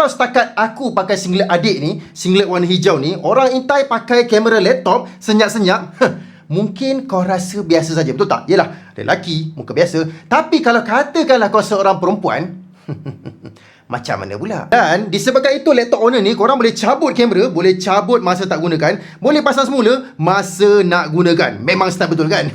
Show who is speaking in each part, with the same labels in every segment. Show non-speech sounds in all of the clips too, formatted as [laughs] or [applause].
Speaker 1: Kalau setakat aku pakai singlet adik ni, singlet warna hijau ni, orang intai pakai kamera laptop senyap-senyap, [laughs] mungkin kau rasa biasa saja. Betul tak? Yelah, lelaki, muka biasa. Tapi kalau katakanlah kau seorang perempuan, [laughs] macam mana pula? Dan disebabkan itu laptop owner ni korang boleh cabut kamera, boleh cabut masa tak gunakan, boleh pasang semula masa nak gunakan. Memang style betul kan?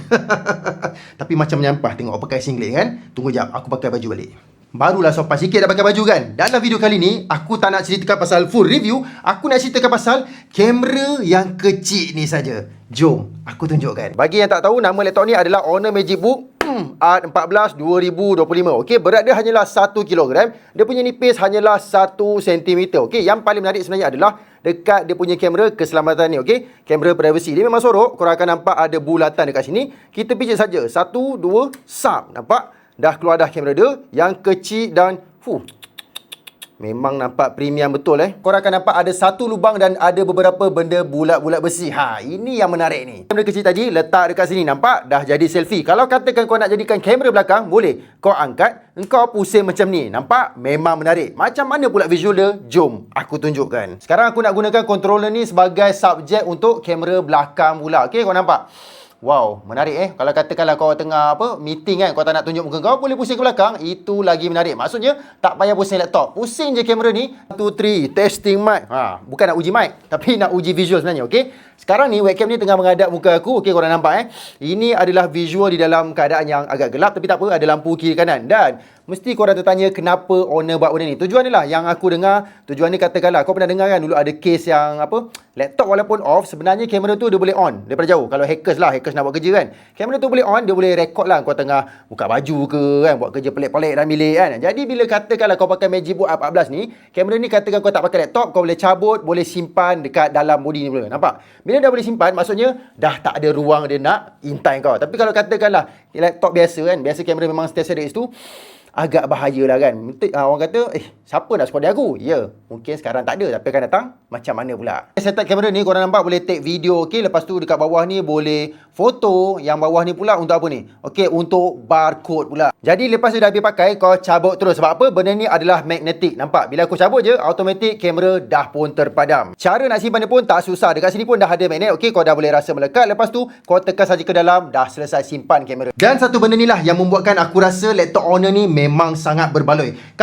Speaker 1: [laughs] Tapi macam menyampah tengok pakai singlet kan? Tunggu jap, aku pakai baju balik. Barulah sopan sikit dah pakai baju kan? Dalam video kali ni Aku tak nak ceritakan pasal full review. Aku nak ceritakan pasal Kamera yang kecil ni saja. Jom Aku tunjukkan. Bagi yang tak tahu Nama laptop ni adalah Honor Magic Book Art 14 2025 Okey, Berat dia hanyalah 1 kg Dia punya nipis hanyalah 1 cm Okey, Yang paling menarik sebenarnya adalah Dekat dia punya kamera keselamatan ni. Okey, Kamera privacy Dia memang sorok. Korang akan nampak ada bulatan dekat sini. Kita pijak saja. Satu, dua, sap. Nampak? Dah keluar dah kamera dia yang kecil dan fuh Memang nampak premium betul eh. Korang akan nampak ada satu lubang dan ada beberapa benda bulat-bulat besi. Ha, ini yang menarik ni. Kamera kecil tadi letak dekat sini nampak dah jadi selfie. Kalau katakan kau nak jadikan kamera belakang, boleh. Kau angkat, engkau pusing macam ni. Nampak? Memang menarik. Macam mana pula visual dia? Jom aku tunjukkan. Sekarang aku nak gunakan controller ni sebagai subjek untuk kamera belakang pula. Okey, kau nampak? Wow, menarik eh. Kalau katakanlah kau tengah apa meeting kan, kau tak nak tunjuk muka kau, boleh pusing ke belakang, itu lagi menarik. Maksudnya, tak payah pusing laptop. Pusing je kamera ni. 1, 2, 3, testing mic. Ha, bukan nak uji mic, [laughs] tapi nak uji visual sebenarnya, okey? Sekarang ni webcam ni tengah menghadap muka aku. Okey, korang nampak eh. Ini adalah visual di dalam keadaan yang agak gelap, tapi tak apa, ada lampu kiri kanan. Dan Mesti korang tertanya kenapa owner buat benda ni. Tujuan ni lah yang aku dengar. Tujuan ni katakanlah. Kau pernah dengar kan dulu ada case yang apa. Laptop walaupun off. Sebenarnya kamera tu dia boleh on. Daripada jauh. Kalau hackers lah. Hackers nak buat kerja kan. Kamera tu boleh on. Dia boleh record lah. Kau tengah buka baju ke kan. Buat kerja pelik-pelik dalam bilik kan. Jadi bila katakanlah kau pakai Magic Book A14 ni. Kamera ni katakan kau tak pakai laptop. Kau boleh cabut. Boleh simpan dekat dalam body ni pula. Nampak? Bila dah boleh simpan. Maksudnya dah tak ada ruang dia nak intai kau. Tapi kalau katakanlah laptop biasa kan. Biasa kamera memang stationary tu agak bahaya lah kan. Uh, orang kata, eh, siapa nak support dia aku? Ya, mungkin sekarang tak ada. Tapi akan datang, macam mana pula? Setup kamera ni, korang nampak boleh take video, okay? Lepas tu dekat bawah ni boleh foto. Yang bawah ni pula untuk apa ni? Okay, untuk barcode pula. Jadi lepas tu dah habis pakai, kau cabut terus. Sebab apa? Benda ni adalah magnetic. Nampak? Bila aku cabut je, automatic kamera dah pun terpadam. Cara nak simpan dia pun tak susah. Dekat sini pun dah ada magnet. Okay, kau dah boleh rasa melekat. Lepas tu, kau tekan saja ke dalam, dah selesai simpan kamera. Dan satu benda ni lah yang membuatkan aku rasa laptop owner ni memang sangat berbaloi.